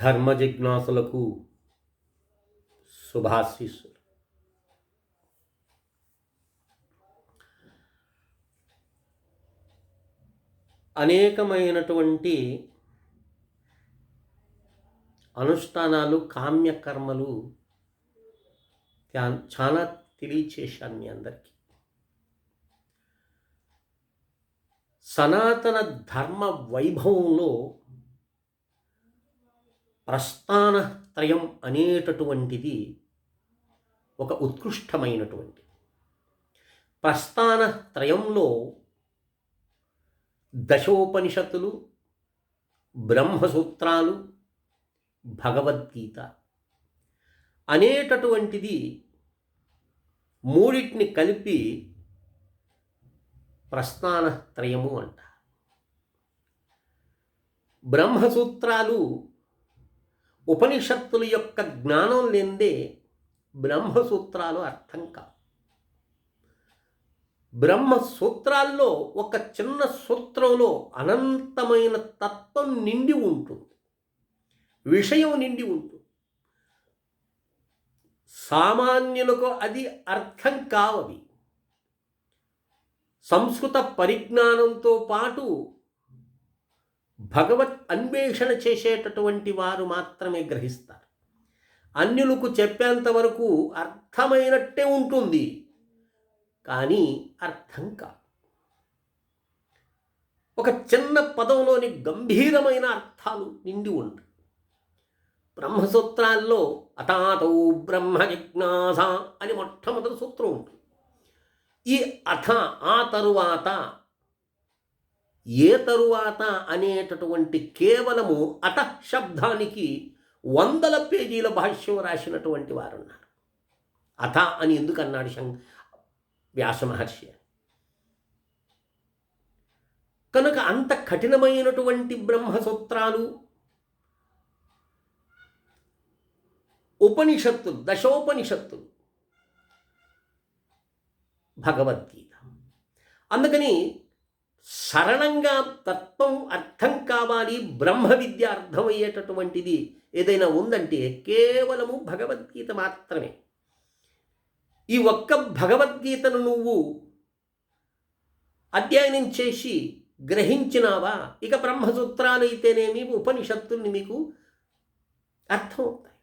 ధర్మ జిజ్ఞాసులకు శుభాశీస్సులు. అనేకమైనటువంటి అనుష్ఠానాలు కామ్యకర్మలు చాలా తెలియచేశాను మీ అందరికీ. సనాతన ధర్మ వైభవంలో ప్రస్థాన త్రయం అనేటటువంటిది ఒక ఉత్కృష్టమైనటువంటి. ప్రస్థాన త్రయంలో దశోపనిషత్తులు బ్రహ్మసూత్రాలు భగవద్గీత అనేటటువంటిది మూడింటిని కలిపి ప్రస్థాన త్రయము అంట బ్రహ్మసూత్రాలు ఉపనిషత్తుల యొక్క జ్ఞానం లేనిదే బ్రహ్మసూత్రాలు అర్థం కావు. బ్రహ్మసూత్రాల్లో ఒక చిన్న సూత్రంలో అనంతమైన తత్వం నిండి ఉంటుంది. విషయం నిండి ఉంటుంది. సామాన్యులకు అది అర్థం కావవి. సంస్కృత పరిజ్ఞానంతో పాటు భగవత్ అన్వేషణ చేసేటటువంటి వారు మాత్రమే గ్రహిస్తారు. అన్యులకు చెప్పేంత వరకు అర్థమైనట్టే ఉంటుంది. కానీ అర్థం కాదు. ఒక చిన్న పదంలోని గంభీరమైన అర్థాలు నిండి ఉంటాయి బ్రహ్మసూత్రాల్లో అథాతో బ్రహ్మ జిజ్ఞాస అని మొట్టమొదటి సూత్రం ఉంటుంది. ఈ అథ ఆ తరువాత ఏ తరువాత అనేటటువంటి కేవలము అత శబ్దానికి వందల పేజీల భాష్యం రాసినటువంటి వారున్నారు. అథ అని ఎందుకు అన్నాడు శం వ్యాస మహర్షి? కనుక అంత కఠినమైనటువంటి బ్రహ్మసూత్రాలు ఉపనిషత్తులు దశోపనిషత్తులు భగవద్గీత. అందుకని సరళంగా తత్వం అర్థం కావాలి బ్రహ్మ విద్య అర్థమయ్యేటటువంటిది ఏదైనా ఉందంటే కేవలము భగవద్గీత మాత్రమే. ఈ ఒక్క భగవద్గీతను నువ్వు అధ్యయనం చేసి గ్రహించినావా? ఇక బ్రహ్మసూత్రాలు అయితేనేమి ఉపనిషత్తుల్ని మీకు అర్థమవుతాయి.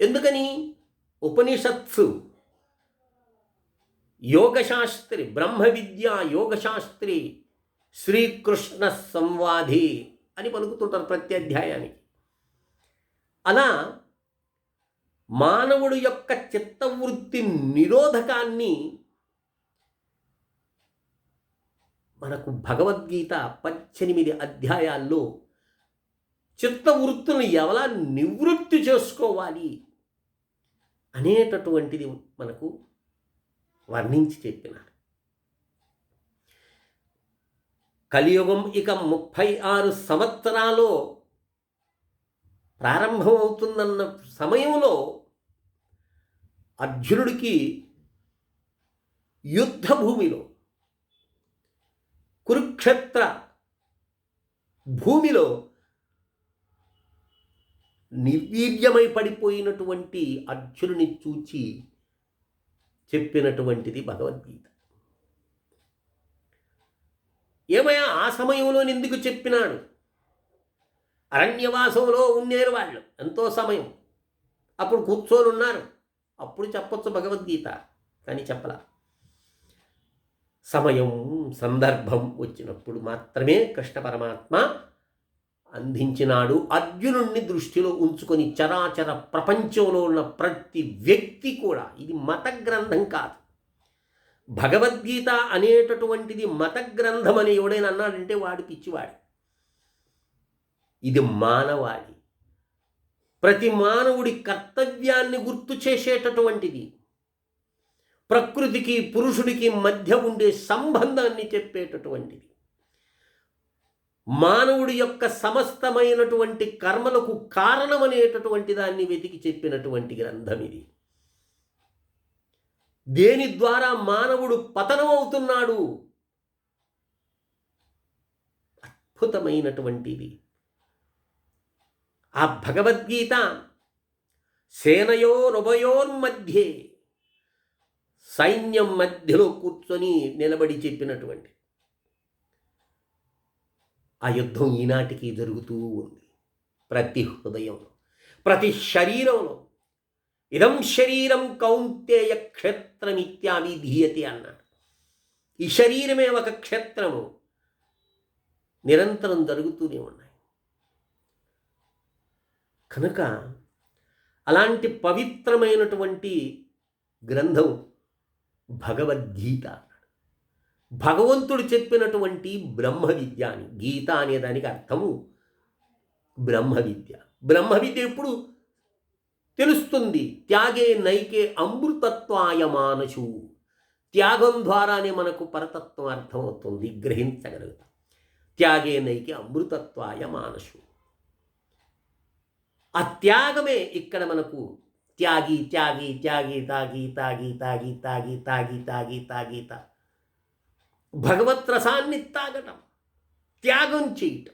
ఎందుకని? ఉపనిషత్సు యోగశాస్త్రి బ్రహ్మ విద్య యోగశాస్త్రి శ్రీకృష్ణ సంవాధి అని పలుకుతుంటారు ప్రతి అధ్యాయానికి. అలా మానవుడు యొక్క చిత్తవృత్తి నిరోధకాన్ని మనకు భగవద్గీత పద్దెనిమిది అధ్యాయాల్లో చిత్తవృత్తులను ఎలా నివృత్తి చేసుకోవాలి అనేటటువంటిది మనకు వర్ణించి చెప్పినారు కలియుగం ఇక ముప్పై ఆరు సంవత్సరాలు ప్రారంభమవుతుందన్న సమయంలో అర్జునుడికి యుద్ధ భూమిలో కురుక్షేత్ర భూమిలో నిర్వీర్యమై పడిపోయినటువంటి అర్జునుని చూచి చెప్పినటువంటిది భగవద్గీత. ఏమయ్యా ఆ సమయంలో ఎందుకు చెప్పినాడు? అరణ్యవాసంలో ఉండేరు వాళ్ళు. ఎంతో సమయం. అప్పుడు కూర్చొని ఉన్నారు అప్పుడు చెప్పొచ్చు భగవద్గీత కానీ చెప్పలా. సమయం సందర్భం వచ్చినప్పుడు మాత్రమే కృష్ణ పరమాత్మ అందించినాడు. అర్జునుణ్ణి దృష్టిలో ఉంచుకొని చరాచర ప్రపంచంలో ఉన్న ప్రతి వ్యక్తి కూడా ఇది మత గ్రంథం కాదు. భగవద్గీత అనేటటువంటిది మత గ్రంథం అని ఎవడైనా అన్నాడంటే వాడు పిచ్చివాడు ఇది మానవాడి ప్రతి మానవుడి కర్తవ్యాన్ని గుర్తు చేసేటటువంటిది. ప్రకృతికి పురుషుడికి మధ్య ఉండే సంబంధాన్ని చెప్పేటటువంటిది. మానవుడి యొక్క సమస్తమైనటువంటి కర్మలకు కారణమనేటటువంటి దాన్ని వెతికి చెప్పినటువంటి గ్రంథం ఇది. దేని ద్వారా మానవుడు పతనమవుతున్నాడు? అద్భుతమైనటువంటిది. ఆ భగవద్గీత సేనయోరుభయోర్మధ్యే సైన్యం మధ్యలో కూర్చొని నిలబడి చెప్పినటువంటి ఆ యుద్ధం ఈనాటికి జరుగుతూ ఉంది. ప్రతి హృదయంలో ప్రతి శరీరంలో. ఇదం శరీరం కౌంతేయ క్షేత్రమిత్యావి ధీయతి అన్నాడు. ఈ శరీరమే ఒక క్షేత్రము. నిరంతరం జరుగుతూనే ఉన్నాయి. కనుక అలాంటి పవిత్రమైనటువంటి గ్రంథం భగవద్గీత భగవంతుడు చెప్పినటువంటి బ్రహ్మ విద్య అని గీత అనే దానికి అర్థము బ్రహ్మ విద్య బ్రహ్మ విద్య ఎప్పుడు? తెలుస్తుంది. త్యాగే నైకే అమృతత్వాయ మానసు. త్యాగం ద్వారానే మనకు పరతత్వం అర్థమవుతుంది. గ్రహించగలుగుతాం. త్యాగే నైకే అమృతత్వాయ మానసు. ఆ త్యాగమే ఇక్కడ మనకు త్యాగి త్యాగి త్యాగి తాగి తాగి తాగి తాగి తాగి తాగి తాగి తా. భగవత్ రసాన్ని తాగటం త్యాగం చేయటం.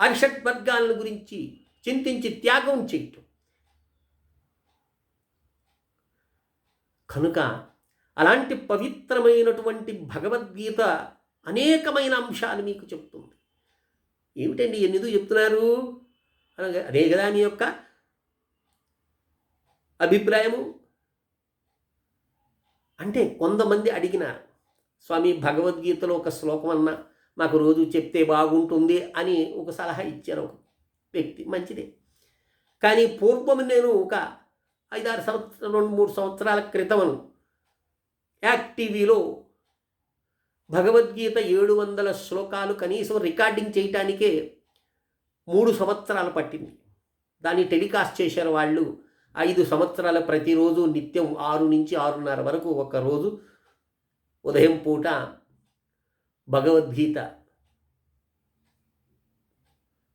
అరిషట్ వర్గాలను గురించి చింతించి త్యాగం చేయటం. కనుక అలాంటి పవిత్రమైనటువంటి భగవద్గీత అనేకమైన అంశాలు మీకు చెప్తుంది. ఏమిటండి ఎన్నిదో చెప్తున్నారు? అనగా అదే కదా మీ యొక్క అభిప్రాయము. అంటే కొంతమంది అడిగినారు స్వామి భగవద్గీతలో ఒక శ్లోకం అన్నా మాకు రోజు చెప్తే బాగుంటుంది అని ఒక సలహా ఇచ్చారు ఒక వ్యక్తి. మంచిదే. కానీ పూర్వం నేను ఒక ఐదారు సంవత్సరం రెండు మూడు సంవత్సరాల క్రితం యాక్ టీవీలో భగవద్గీత ఏడు వందల శ్లోకాలు కనీసం రికార్డింగ్ చేయటానికే మూడు సంవత్సరాలు పట్టింది. దాన్ని టెలికాస్ట్ చేశారు వాళ్ళు. ఐదు సంవత్సరాల ప్రతిరోజు నిత్యం ఆరు నుంచి ఆరున్నర వరకు ఒక రోజు ఉదయం పూట భగవద్గీత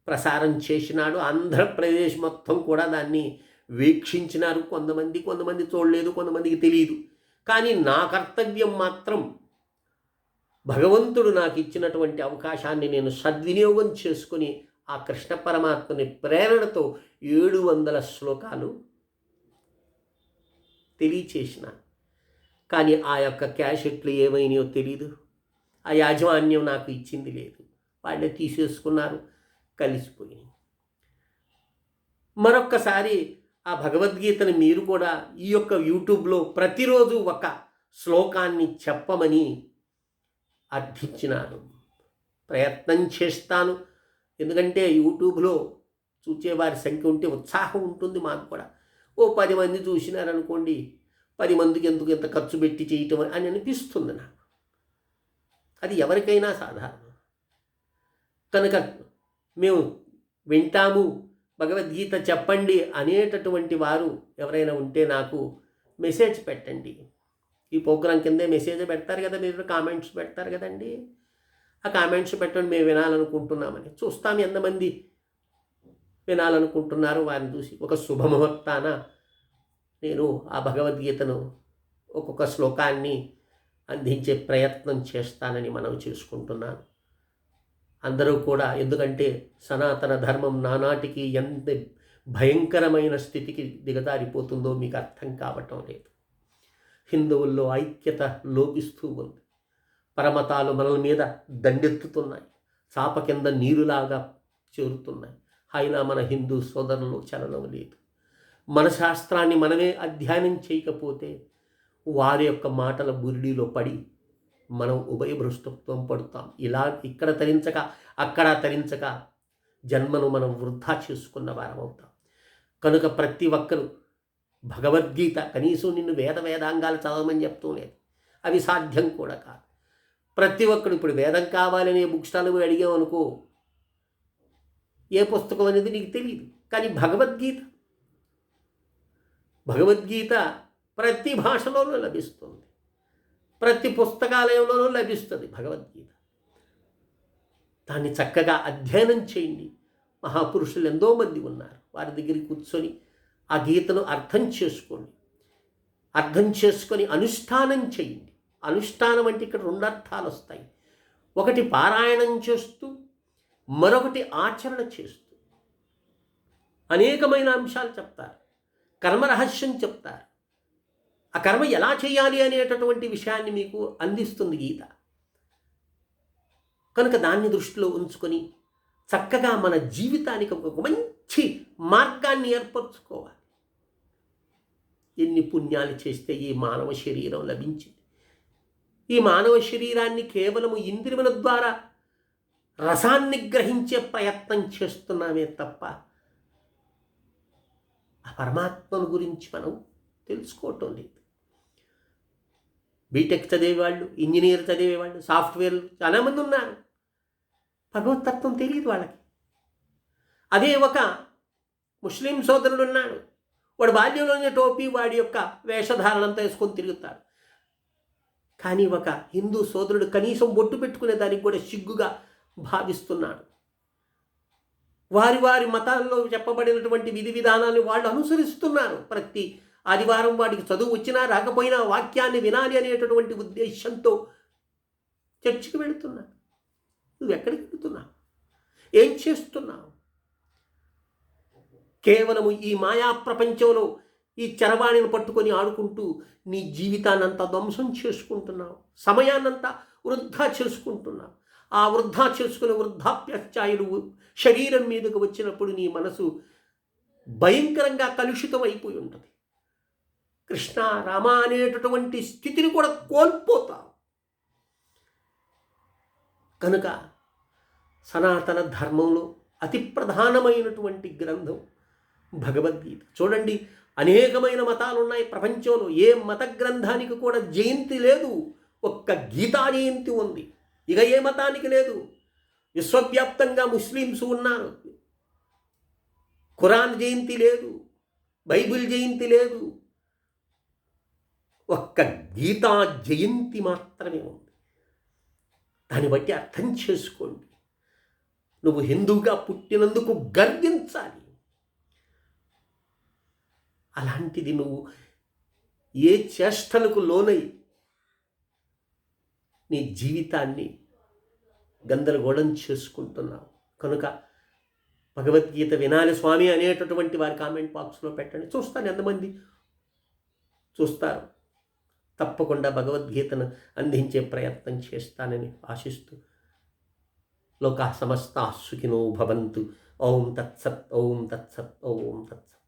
ప్రసారం చేసినాడు. ఆంధ్రప్రదేశ్ మొత్తం కూడా దాన్ని వీక్షించినారు కొంతమంది కొంతమంది చూడలేదు కొంతమందికి తెలియదు కానీ నా కర్తవ్యం మాత్రం భగవంతుడు నాకు ఇచ్చినటువంటి అవకాశాన్ని నేను సద్వినియోగం చేసుకుని ఆ కృష్ణ పరమాత్మని ప్రేరణతో ఏడు వందల శ్లోకాలు తెలియచేసిన. కానీ ఆ యొక్క క్యాషెట్లు ఏమైనాయో తెలీదు. ఆ యాజమాన్యం నాకు ఇచ్చింది లేదు. వాళ్ళే తీసేసుకున్నారు కలిసిపోయి మరొక్కసారి ఆ భగవద్గీతను మీరు కూడా ఈ యొక్క యూట్యూబ్లో ప్రతిరోజు ఒక శ్లోకాన్ని చెప్పమని అర్థించినాను. ప్రయత్నం చేస్తాను. ఎందుకంటే యూట్యూబ్లో చూచేవారి సంఖ్య ఉంటే ఉత్సాహం ఉంటుంది మాకు కూడా. ఓ పది మంది చూసినారనుకోండి పది మందికి ఎందుకు ఎంత ఖర్చు పెట్టి చేయటం అని అనిపిస్తుంది నాకు. అది ఎవరికైనా సాధారణం. కనుక మేము వింటాము భగవద్గీత చెప్పండి అనేటటువంటి వారు ఎవరైనా ఉంటే నాకు మెసేజ్ పెట్టండి. ఈ ప్రోగ్రాం కిందే మెసేజ్ పెడతారు కదా మీరు కామెంట్స్ పెడతారు కదండి. ఆ కామెంట్స్ పెట్టండి మేము వినాలనుకుంటున్నామని. చూస్తాం ఎంతమంది వినాలనుకుంటున్నారు వారిని చూసి. ఒక శుభముహూర్తాన నేను ఆ భగవద్గీతను ఒక్కొక్క శ్లోకాన్ని అందించే ప్రయత్నం చేస్తానని మనం చేసుకుంటున్నాను. అందరూ కూడా ఎందుకంటే సనాతన ధర్మం నానాటికి ఎంత భయంకరమైన స్థితికి దిగజారిపోతుందో మీకు అర్థం కావటం లేదు. హిందువుల్లో ఐక్యత లోపిస్తూ ఉంది. పరమతాలు మనల మీద దండెత్తుతున్నాయి. చాప కింద నీరులాగా చేరుతున్నాయి. అయినా మన హిందూ సోదరులు చలనం లేదు. మన శాస్త్రాన్ని మనమే అధ్యయనం చేయకపోతే వారి యొక్క మాటల బురిడిలో పడి మనం ఉభయభ్రష్టత్వం పడుతాం. ఇలా ఇక్కడ తరించక అక్కడ తరించక జన్మను మనం వృధా చేసుకున్న వారం అవుతాం. కనుక ప్రతి ఒక్కరూ భగవద్గీత కనీసం నిన్ను వేద వేదాంగాలు చదవమని చెప్తూ లేదు. అవి సాధ్యం కూడా కాదు. ప్రతి ఒక్కరు ఇప్పుడు వేదం కావాలనే బుక్ స్టాల్ పోయి అడిగామనుకో ఏ పుస్తకం అనేది నీకు తెలియదు కానీ భగవద్గీత భగవద్గీత ప్రతి భాషలోనూ లభిస్తుంది. ప్రతి పుస్తకాలయంలోనూ లభిస్తుంది భగవద్గీత. దాన్ని చక్కగా అధ్యయనం చేయండి. మహాపురుషులు ఎంతో మంది ఉన్నారు. వారి దగ్గరికి కూర్చొని ఆ గీతను అర్థం చేసుకోండి. అర్థం చేసుకొని అనుష్ఠానం చేయండి. అనుష్ఠానం అంటే ఇక్కడ రెండు అర్థాలు వస్తాయి. ఒకటి పారాయణం చేస్తూ మరొకటి ఆచరణ చేస్తూ. అనేకమైన అంశాలు చెప్తారు. కర్మరహస్యం చెప్తారు. ఆ కర్మ ఎలా చేయాలి అనేటటువంటి విషయాన్ని మీకు అందిస్తుంది గీత. కనుక దాన్ని దృష్టిలో ఉంచుకొని చక్కగా మన జీవితానికి ఒక మంచి మార్గాన్ని ఏర్పరచుకోవాలి. ఎన్ని పుణ్యాలు చేస్తే ఈ మానవ శరీరం లభించింది. ఈ మానవ శరీరాన్ని కేవలము ఇంద్రియముల ద్వారా రసాన్ని గ్రహించే ప్రయత్నం చేస్తున్నామే తప్ప ఆ పరమాత్మను గురించి మనం తెలుసుకోవటం లేదు. బీటెక్ చదివేవాళ్ళు ఇంజనీర్ చదివేవాళ్ళు సాఫ్ట్వేర్లు చాలామంది ఉన్నారు. భగవతత్వం తెలియదు వాళ్ళకి. అదే ఒక ముస్లిం సోదరుడు ఉన్నాడు. వాడు బాల్యంలోనే టోపీ వాడి యొక్క వేషధారణంతా వేసుకొని తిరుగుతాడు. కానీ ఒక హిందూ సోదరుడు కనీసం బొట్టు పెట్టుకునే దానికి కూడా సిగ్గుగా భావిస్తున్నాడు. వారి వారి మతాల్లో చెప్పబడినటువంటి విధి విధానాన్ని వాళ్ళు అనుసరిస్తున్నారు. ప్రతి ఆదివారం వాడికి చదువు వచ్చినా రాకపోయినా వాక్యాన్ని వినాలి అనేటటువంటి ఉద్దేశంతో చర్చికి వెళుతున్నా. నువ్వు ఎక్కడికి వెళుతున్నావు ఏం చేస్తున్నావు? కేవలము ఈ మాయా ప్రపంచంలో ఈ చరవాణిని పట్టుకొని ఆడుకుంటూ నీ జీవితాన్నంతా ధ్వంసం చేసుకుంటున్నావు. సమయాన్నంతా వృద్ధా చేసుకుంటున్నావు. ఆ వృద్ధా చేసుకునే వృద్ధాప్యఛాయలు శరీరం మీదకు వచ్చినప్పుడు నీ మనసు భయంకరంగా కలుషితం అయిపోయి ఉంటుంది. కృష్ణ రామ అనేటటువంటి స్థితిని కూడా కోల్పోతావు కనుక సనాతన ధర్మంలో అతి ప్రధానమైనటువంటి గ్రంథం భగవద్గీత. చూడండి అనేకమైన మతాలు ఉన్నాయి ప్రపంచంలో. ఏ మత గ్రంథానికి కూడా జయంతి లేదు. ఒక్క గీతా జయంతి ఉంది. ఇక ఏ మతానికి లేదు. విశ్వవ్యాప్తంగా ముస్లిమ్స్ ఉన్నారు. ఖురాన్ జయంతి లేదు. బైబిల్ జయంతి లేదు. ఒక్క గీతా జయంతి మాత్రమే ఉంది. దాన్ని బట్టి అర్థం చేసుకోండి. నువ్వు హిందువుగా పుట్టినందుకు గర్వించాలి. అలాంటిది నువ్వు ఏ చేష్టలకు లోనై నీ జీవితాన్ని గందరగోళం చేసుకుంటున్నావు. కనుక భగవద్గీత వినాలి స్వామి అనేటటువంటి వారి కామెంట్ బాక్స్లో పెట్టండి. చూస్తాను ఎంతమంది చూస్తారు. తప్పకుండా భగవద్గీతను అందించే ప్రయత్నం చేస్తానని ఆశిస్తూ లోకా సమస్త సుఖినో భవంతు. ఓం తత్సత్ ఓం తత్సత్ ఓం తత్సత్.